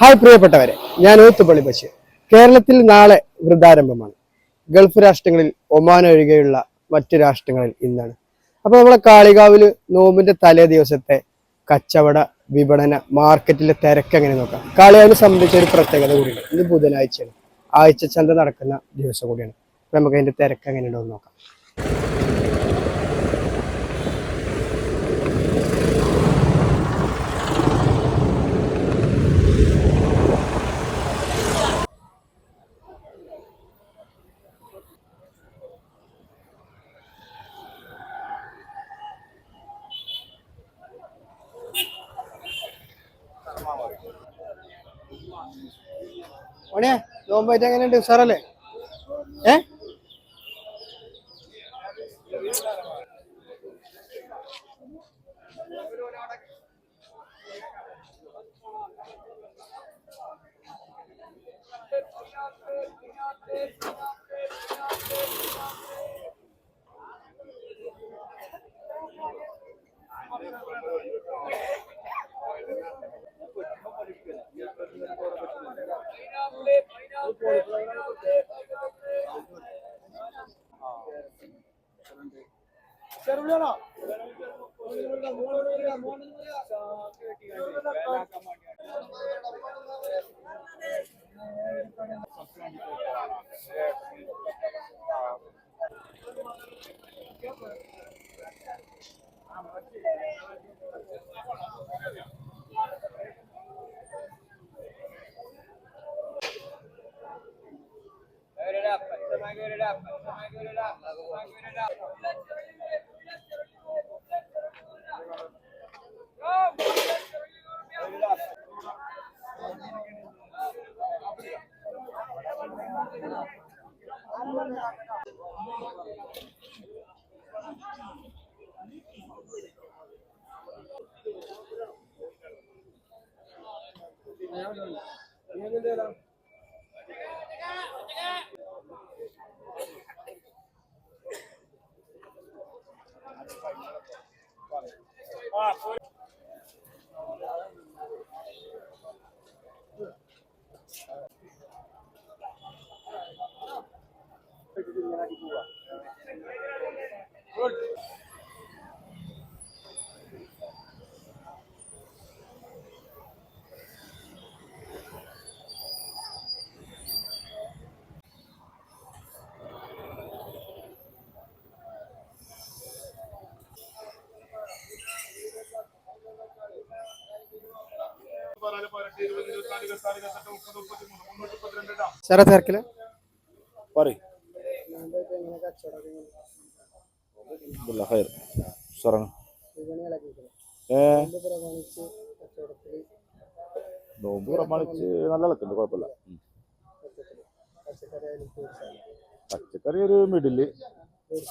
Hi പ്രിയപ്പെട്ടവരെ ഞാൻ ഊത്തുപള്ളി ബഷീർ. കേരളത്തിൽ നാളെ വൃദ്ധാരംഭമാണ്. ഗൾഫ് രാഷ്ട്രങ്ങളിൽ ഒമാൻ ഒഴികെയുള്ള മറ്റു രാഷ്ട്രങ്ങളിൽ ഇന്നാണ്. അപ്പൊ നമ്മളെ കാളികാവിൽ നോമ്പിന്റെ തലേ ദിവസത്തെ കച്ചവട വിപണന മാർക്കറ്റിലെ തിരക്ക് എങ്ങനെ നോക്കാം? കാളികാവിനെ സംബന്ധിച്ച ഒരു പ്രത്യേകത കൂടിയുണ്ട്. ഇന്ന് ബുധനാഴ്ചയാണ്. ആഴ്ച ചന്ത നടക്കുന്ന ദിവസം കൂടിയാണ്. നമുക്ക് അതിന്റെ തിരക്ക് എങ്ങനെയുണ്ടോ നോക്കാം. ഓണേ നോമ്പായിട്ട് എങ്ങനെയുണ്ട്? ഉഷാറല്ലേ? ഏ? ചെറുവിളിയാണോ Thank you. I give it up. I give it up. I give it up. Yeah, yeah, yeah. Good. ഹയർ തിരക്കിൽ നോമ്പ് പ്രമാണിച്ച് നല്ല ഇളക്കുണ്ട് കുഴപ്പമില്ല. പച്ചക്കറി ഒരു മിഡിൽ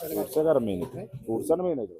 ഫ്രൂട്ട്സ് കറമീൻ ഫ്രൂട്ട്സാണ് മെയിൻ ആയിട്ട്.